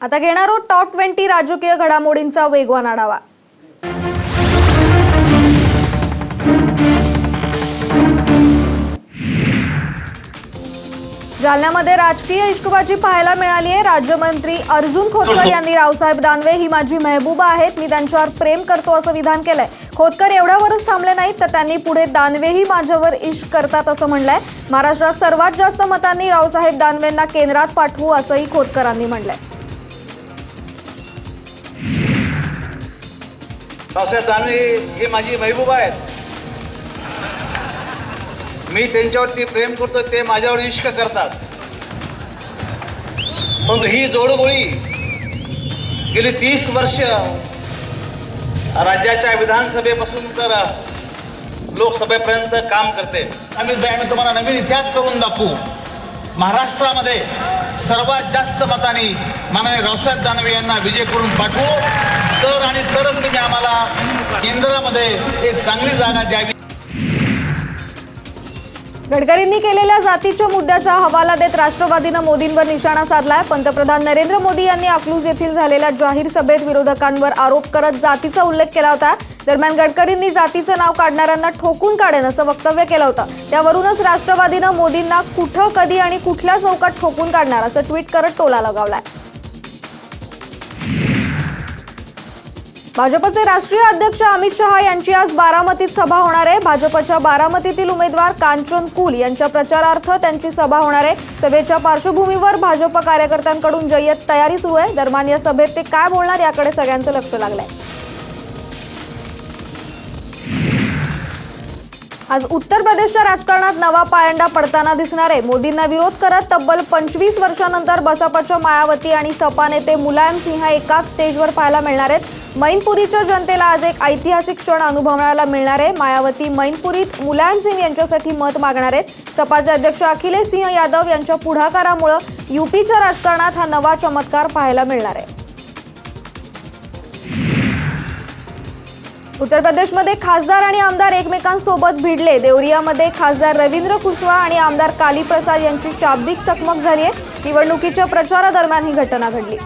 आता घेणार आहोत टॉप ट्वेंटी राजकीय घडामोडींचा वेगवान आढावा. जालन्यामध्ये राजकीय इश्कबाजी पाहायला मिळाली आहे राज्यमंत्री अर्जुन खोतकर यांनी रावसाहेब दानवे ही माझी मेहबूबा आहेत. मी त्यांच्यावर प्रेम करतो असं विधान केलंय. खोतकर एवढ्यावरच थांबले नाहीत तर त्यांनी पुढे दानवेही माझ्यावर इश्क करतात असं म्हणलंय. महाराष्ट्रात सर्वात जास्त मतांनी रावसाहेब दानवेंना केंद्रात पाठवू असंही खोतकरांनी म्हणलंय. रावसाहेब दानवे हे माझी महबूब आहेत. मी त्यांच्यावरती प्रेम करतो ते माझ्यावर इश्क करतात. परंतु ही जोडगोळी गेली तीस वर्ष राज्याच्या विधानसभेपासून तर लोकसभेपर्यंत काम करते. अमित भाई आम्ही तुम्हाला नवीन इतिहास करून दाखवू. महाराष्ट्रामध्ये सर्वात जास्त मताने माननीय रावसाहेब दानवे यांना विजय करून पाठवू. तर आणि तरच तुम्ही आम्हाला केंद्रामध्ये एक चांगली जागा द्यावी. गडकरींनी केलेल्या जातीच्या मुद्द्याचा हवाला देत राष्ट्रवादीनं मोदींवर निशाणा साधलाय. पंतप्रधान नरेंद्र मोदी यांनी अकलूज येथील झालेल्या जाहीर सभेत विरोधकांवर आरोप करत जातीचा उल्लेख केला होता. दरम्यान गडकरींनी जातीचं नाव काढणाऱ्यांना ठोकून काढेन असं वक्तव्य केलं होतं. त्यावरूनच राष्ट्रवादीनं मोदींना कुठं कधी आणि कुठल्या चौकात ठोकून काढणार असं ट्विट करत टोला लगावलाय. भाजपचे राष्ट्रीय अध्यक्ष अमित शहा यांची आज बारामतीत सभा होणार आहे. भाजपच्या बारामतीतील उमेदवार कांचन कुल यांच्या प्रचारार्थ त्यांची सभा होणार आहे. सभेच्या पार्श्वभूमीवर भाजप कार्यकर्त्यांकडून जय्यत तयारी सुरू आहे. दरम्यान या सभेत ते काय बोलणार याकडे सगळ्यांचं लक्ष लागलंय. आज उत्तर प्रदेशच्या राजकारणात नवा पायंडा पडताना दिसणार आहे. मोदींना विरोध करत तब्बल पंचवीस वर्षानंतर बसपाच्या मायावती आणि सपा नेते मुलायम सिंह एकाच स्टेजवर पाहायला मिळणार आहेत. मैनपुरीच्या जनतेला आज एक ऐतिहासिक क्षण अनुभवायला मिळणार आहे. मायावती मैनपुरीत मुलायम सिंग यांच्यासाठी मत मागणार आहेत. सपाचे अध्यक्ष अखिलेश सिंह यादव यांच्या पुढाकारामुळं युपीच्या राजकारणात हा नवा चमत्कार पाहायला मिळणार आहे. उत्तर प्रदेशमध्ये खासदार आणि आमदार एकमेकांसोबत भिडले. देवरियामध्ये खासदार रवींद्र कुशवाहा आणि आमदार काली प्रसाद यांची शाब्दिक चकमक झाली आहे. निवडणुकीच्या प्रचारादरम्यान ही घटना घडली.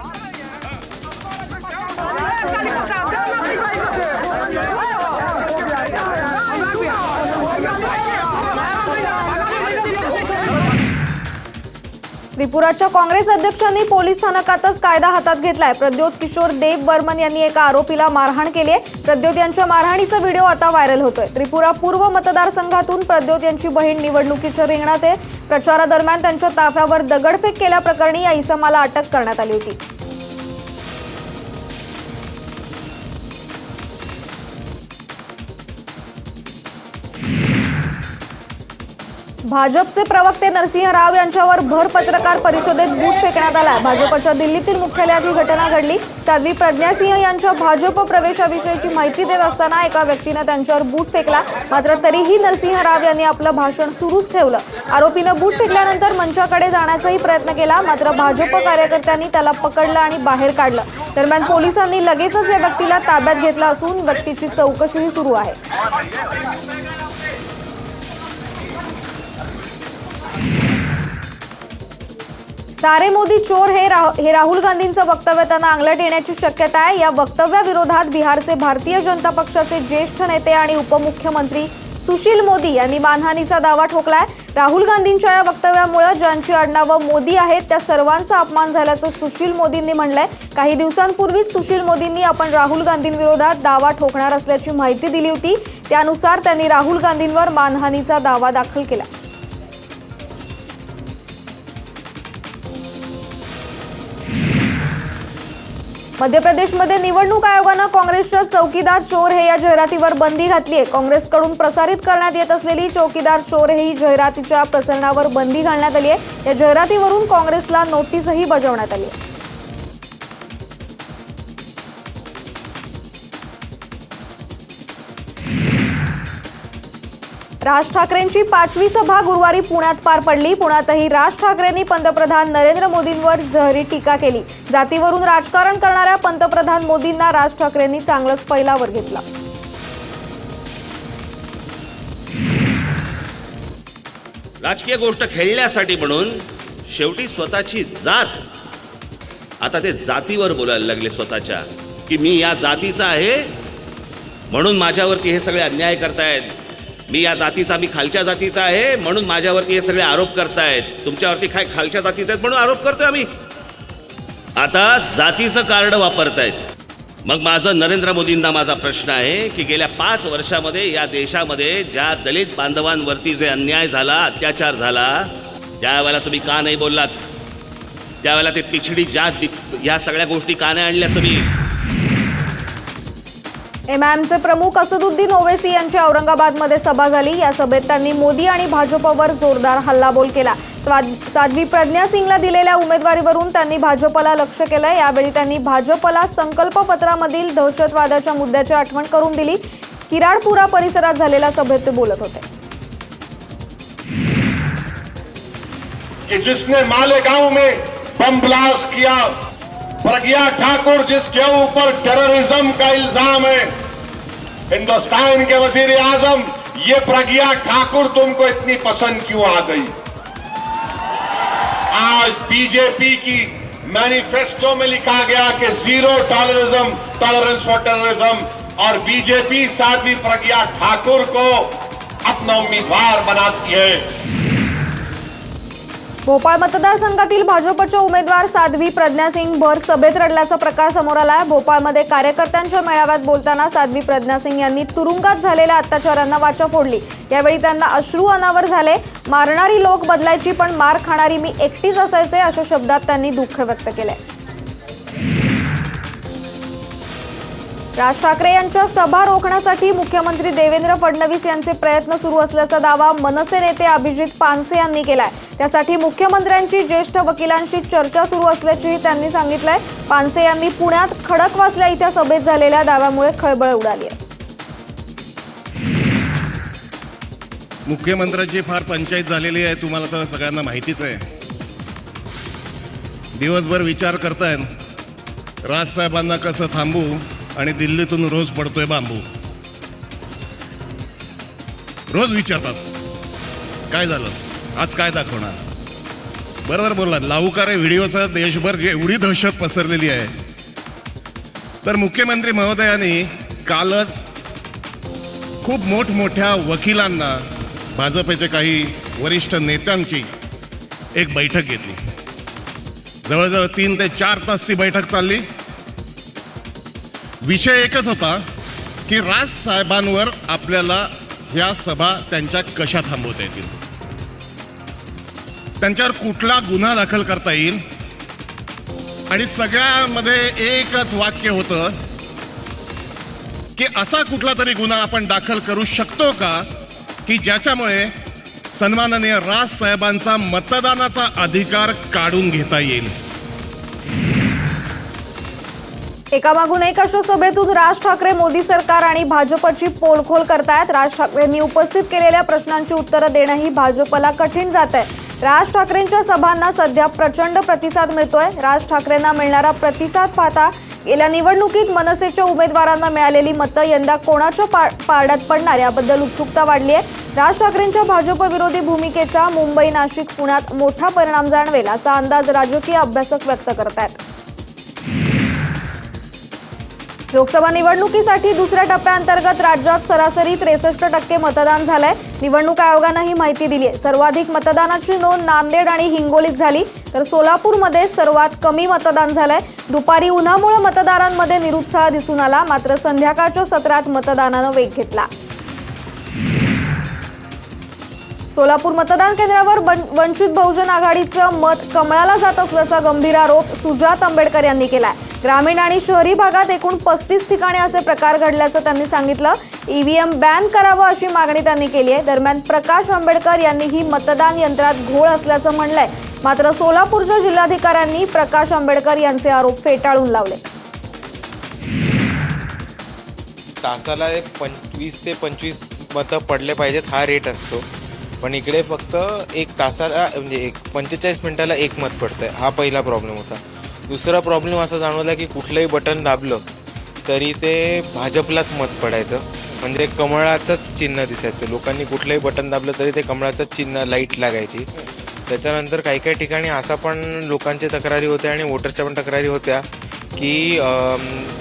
त्रिपुराच्या काँग्रेस अध्यक्षांनी पोलीस स्थानकातच कायदा हातात घेतलाय. प्रद्योत किशोर देव बर्मन यांनी एका आरोपीला मारहाण केली आहे. प्रद्योत यांच्या मारहाणीचा व्हिडिओ आता व्हायरल होतोय. त्रिपुरा पूर्व मतदारसंघातून प्रद्योत यांची बहीण निवडणुकीच्या रिंगणात आहे. प्रचारादरम्यान त्यांच्या ताफ्यावर दगडफेक केल्याप्रकरणी या इसमाला अटक करण्यात आली होती. भाजपचे प्रवक्ते नरसिंह राव यांच्यावर भर पत्रकार परिषदेत बूट फेकण्यात आला. भाजपच्या दिल्लीतील मुख्यालयात ही घटना घडली. साध्वी प्रज्ञासिंह यांच्या भाजप प्रवेशाविषयीची माहिती देत असताना एका व्यक्तीनं त्यांच्यावर बूट फेकला. मात्र तरीही नरसिंह राव यांनी आपलं भाषण सुरूच ठेवलं. आरोपीनं बूट फेकल्यानंतर मंचाकडे जाण्याचाही प्रयत्न केला. मात्र भाजप कार्यकर्त्यांनी त्याला पकडलं आणि बाहेर काढलं. दरम्यान पोलिसांनी लगेचच या व्यक्तीला ताब्यात घेतलं असून व्यक्तीची चौकशीही सुरू आहे. सारे मोदी चोर हे राह हे राहुल गांधींचं वक्तव्य त्यांना अंगलट येण्याची शक्यता आहे. या वक्तव्याविरोधात बिहारचे भारतीय जनता पक्षाचे ज्येष्ठ नेते आणि उपमुख्यमंत्री सुशील मोदी यांनी मानहानीचा दावा ठोकलाय. राहुल गांधींच्या या वक्तव्यामुळे ज्यांची आडनावं मोदी आहेत त्या सर्वांचा अपमान झाल्याचं सुशील मोदींनी म्हणलंय. काही दिवसांपूर्वीच सुशील मोदींनी आपण राहुल गांधींविरोधात दावा ठोकणार असल्याची माहिती दिली होती. त्यानुसार त्यांनी राहुल गांधींवर मानहानीचा दावा दाखल केला. मध्य प्रदेशमध्ये निवडणूक आयोगानं काँग्रेसच्या चौकीदार चोर हे या जाहिरातीवर बंदी घातली आहे. काँग्रेसकडून प्रसारित करण्यात येत असलेली चौकीदार चोर हे ही जाहिरातीच्या प्रसारणावर बंदी घालण्यात आली आहे. या जाहिरातीवरून काँग्रेसला नोटीसही बजावण्यात आली आहे. राज ठाकरेंची पाचवी सभा गुरुवारी पुण्यात पार पडली. पुण्यातही राज ठाकरेंनी पंतप्रधान नरेंद्र मोदींवर जहरी टीका केली जातीवरून राजकारण करणाऱ्या पंतप्रधान मोदींना राज ठाकरेंनी चांगलंच पैलावर घेतला. राजकीय गोष्ट खेळण्यासाठी म्हणून शेवटी स्वतःची जात. आता ते जातीवर बोलायला लागले स्वतःच्या की मी या जातीचा आहे म्हणून माझ्यावरती हे सगळे अन्याय करतायत. मी या जातीचा मी खालच्या जातीचा आहे म्हणून माझ्यावरती हे सगळे आरोप करतायत. तुमच्यावरती काय खालच्या जातीचा आहेत म्हणून आरोप करतोय आम्ही. आता जातीचं कार्ड वापरतायत. मग माझं नरेंद्र मोदींना माझा प्रश्न आहे की गेल्या पाच वर्षामध्ये या देशामध्ये ज्या दलित बांधवांवरती जे अन्याय झाला अत्याचार झाला त्यावेळेला तुम्ही का नाही बोललात? त्यावेळेला ते पिछडी जात बि- ह्या सगळ्या गोष्टी का नाही आणल्या तुम्ही? एमआयएमचे प्रमुख असदुद्दीन ओवेसी यांची औरंगाबादमध्ये सभा झाली. या सभेत त्यांनी मोदी आणि भाजपवर जोरदार हल्लाबोल केला. साध्वी प्रज्ञा सिंगला दिलेल्या उमेदवारीवरून त्यांनी भाजपला लक्ष केलं यावेळी त्यांनी भाजपला संकल्पपत्रामधील दहशतवादाच्या मुद्द्याची आठवण करून दिली. किराडपुरा परिसरात झालेल्या सभेत ते बोलत होते. जिसने मालेगांव में बम ब्लास्ट किया प्रज्ञा ठाकुर जिसके ऊपर टेररिज्म का इल्ज़ाम है, हिंदुस्तान के वज़ीर आज़म, ये प्रज्ञा ठाकुर तुमको इतनी पसंद क्यों आ गई? आज बीजेपी की मैनिफेस्टो में लिखा गया कि zero tolerism tolerance for terrorism और बीजेपी साध्वी प्रज्ञा ठाकुर को अपना उम्मीदवार बनाती है। भोपाळ मतदारसंघातील भाजपच्या उमेदवार साध्वी प्रज्ञा सिंग भर सभेत रडल्याचा प्रकार समोर आला आहे भोपाळमध्ये कार्यकर्त्यांच्या मेळाव्यात बोलताना साध्वी प्रज्ञा सिंग यांनी तुरुंगात झालेल्या अत्याचारांना वाचा फोडली. यावेळी त्यांना अश्रू अनावर झाले. मारणारी लोक बदलायची पण मार खाणारी मी एकटीच असायचे अशा शब्दात त्यांनी दुःख व्यक्त केलंय. राज ठाकरे यांच्या सभा रोखण्यासाठी मुख्यमंत्री देवेंद्र फडणवीस यांचे प्रयत्न सुरू असल्याचा दावा मनसे नेते अभिजित पानसे यांनी केलाय. त्यासाठी मुख्यमंत्र्यांची ज्येष्ठ वकिलांशी चर्चा सुरू असल्याचेही त्यांनी सांगितलंय. पानसे यांनी पुण्यात खडकवासल्या इथं सभेत झालेल्या दाव्यामुळे खळबळ उडाली आहे. मुख्यमंत्र्यांची फार पंचायत झालेली आहे तुम्हाला तर सगळ्यांना माहितीच आहे. दिवसभर विचार करतायत. राजसाहेबांना कसं थांबू? आणि दिल्लीतून रोज पडतोय बांबू. रोज विचारतात काय झालं? आज काय दाखवणार? बरोबर बोललात. लावूकार व्हिडिओचा देशभर एवढी दहशत पसरलेली आहे. तर मुख्यमंत्री महोदयांनी कालच खूप मोठमोठ्या वकिलांना भाजपचे काही वरिष्ठ नेत्यांची एक बैठक घेतली. जवळजवळ तीन ते चार तास ती बैठक चालली. विषय एकच होता की राज साहेबांवर आपल्याला या सभा त्यांच्या कशा थांबवता येतील? त्यांच्यावर कुठला गुन्हा दाखल करता येईल? आणि सगळ्यामध्ये एकच वाक्य होतं की असा कुठला तरी गुन्हा आपण दाखल करू शकतो का? की ज्याच्यामुळे सन्माननीय राज साहेबांचा मतदानाचा अधिकार काढून घेता येईल? एकामागून एक अशा सभेतून राज ठाकरे मोदी सरकार आणि भाजपची पोलखोल करतायत. राज ठाकरेंनी उपस्थित केलेल्या प्रश्नांची उत्तरं देणंही भाजपला कठीण जात आहे राज ठाकरेंच्या सभांना सध्या प्रचंड प्रतिसाद मिळतोय. राज ठाकरेंना मिळणारा प्रतिसाद पाहता गेल्या निवडणुकीत मनसेच्या उमेदवारांना मिळालेली मतं यंदा कोणाच्या पा- पारड्यात पडणार याबद्दल उत्सुकता वाढली आहे राज ठाकरेंच्या भाजपविरोधी भूमिकेचा मुंबई नाशिक पुण्यात मोठा परिणाम जाणवेल असा अंदाज राजकीय अभ्यासक व्यक्त करतायत. लोकसभा निवडणुकीसाठी दुसऱ्या टप्प्याअंतर्गत राज्यात सरासरी त्रेसष्ट टक्के मतदान झालंय. निवडणूक आयोगानं ही माहिती दिली आहे सर्वाधिक मतदानाची नोंद नांदेड आणि हिंगोलीत झाली. तर सोलापूरमध्ये सर्वात कमी मतदान झालंय. दुपारी उन्हामुळे मतदारांमध्ये निरुत्साह दिसून आला. मात्र संध्याकाळच्या सत्रात मतदानानं वेग घेतला. सोलापूर मतदान केंद्रावर वंचित बहुजन आघाडीचं मत कमळाला जात असल्याचा गंभीर आरोप सुजात आंबेडकर यांनी केलाय. ग्रामीण आणि शहरी भागात एकूण पस्तीस ठिकाणी असे प्रकार घडल्याचं त्यांनी सांगितलं. ईव्हीएम बॅन करावं अशी मागणी त्यांनी केली आहे. दरम्यान प्रकाश आंबेडकर यांनी ही मतदान यंत्रात घोळ असल्याचं म्हणलंय. मात्र सोलापूरच्या जिल्हाधिकाऱ्यांनी प्रकाश आंबेडकर यांचे आरोप फेटाळून लावले. तासाला एक पंचवीस ते पंचवीस मतं पडले पाहिजेत हा रेट असतो. पण इकडे फक्त एक तासाला म्हणजे एक पंचेचाळीस मिनिटाला एक मत पडतंय. हा पहिला प्रॉब्लेम होता. दुसरा प्रॉब्लेम असा जाणवला की कुठलंही बटन दाबलं तरी ते भाजपलाच मत पडायचं. म्हणजे कमळाचंच चिन्ह दिसायचं. लोकांनी कुठलंही बटन दाबलं तरी ते कमळाचंच चिन्ह लाइट लागायची. त्याच्यानंतर काही काही ठिकाणी असा पण लोकांच्या तक्रारी होत्या आणि वोटर्सच्या पण तक्रारी होत्या की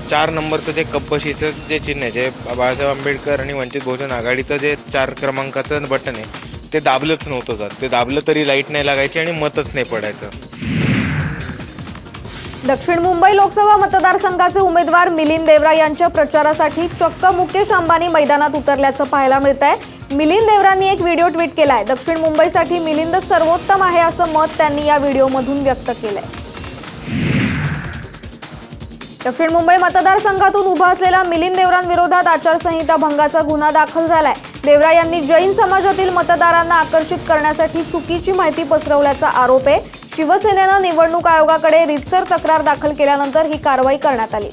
चार नंबरचं जे कपशीचं जे चिन्ह आहे जे बाळासाहेब आंबेडकर आणि वंचित बहुजन आघाडीचं जे चार क्रमांकाचं बटन आहे ते दाबलंच नव्हतं जात. ते दाबलं तरी लाइट नाही लागायची आणि मतच नाही पडायचं. दक्षिण मुंबई लोकसभा मतदारसंघाचे उमेदवार मिलिंद देवरा यांच्या प्रचारासाठी चक्क मुकेश अंबानी मैदानात उतरल्याचं पाहायला मिळत आहे मिलिंद देवरांनी एक व्हिडिओ ट्विट केला आहे दक्षिण मुंबईसाठी मिलिंद सर्वोत्तम आहे असं मत त्यांनी या व्हिडिओमधून व्यक्त केलंय. दक्षिण मुंबई मतदारसंघातून उभा असलेला मिलिंद देवरांविरोधात आचारसंहिता भंगाचा गुन्हा दाखल झालाय. देवरा यांनी जैन समाजातील मतदारांना आकर्षित करण्यासाठी चुकीची माहिती पसरवल्याचा आरोप आहे. शिवसेनेनं निवडणूक आयोगाकडे रितसर तक्रार दाखल केल्यानंतर ही कारवाई करण्यात आली.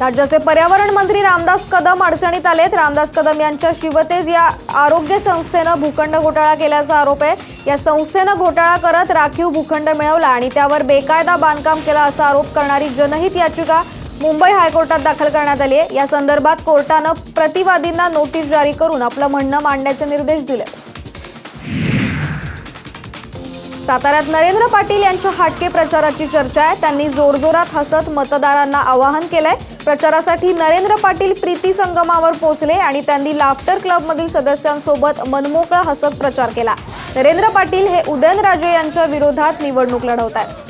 राज्याचे पर्यावरण मंत्री रामदास कदम अडचणीत आलेत. रामदास कदम यांच्या शिवतेज या आरोग्य संस्थेनं भूखंड घोटाळा केल्याचा आरोप आहे. या संस्थेनं घोटाळा करत राखीव भूखंड मिळवला आणि त्यावर बेकायदा बांधकाम केला असा आरोप करणारी जनहित याचिका मुंबई हायकोर्टात दाखल करण्यात आली आहे. या संदर्भात कोर्टानं प्रतिवादींना नोटीस जारी करून आपलं म्हणणं मांडण्याचे निर्देश दिले साताऱ्यात नरेंद्र पाटील यांच्या हाटके प्रचाराची चर्चा आहे. त्यांनी जोरजोरात हसत मतदारांना आवाहन केलंय. प्रचारासाठी नरेंद्र पाटील प्रीती संगमावर पोहोचले आणि त्यांनी लाफ्टर क्लबमधील सदस्यांसोबत मनमोकळा हसत प्रचार केला. नरेंद्र पाटील हे उदयनराजे यांच्या विरोधात निवडणूक लढवत आहेत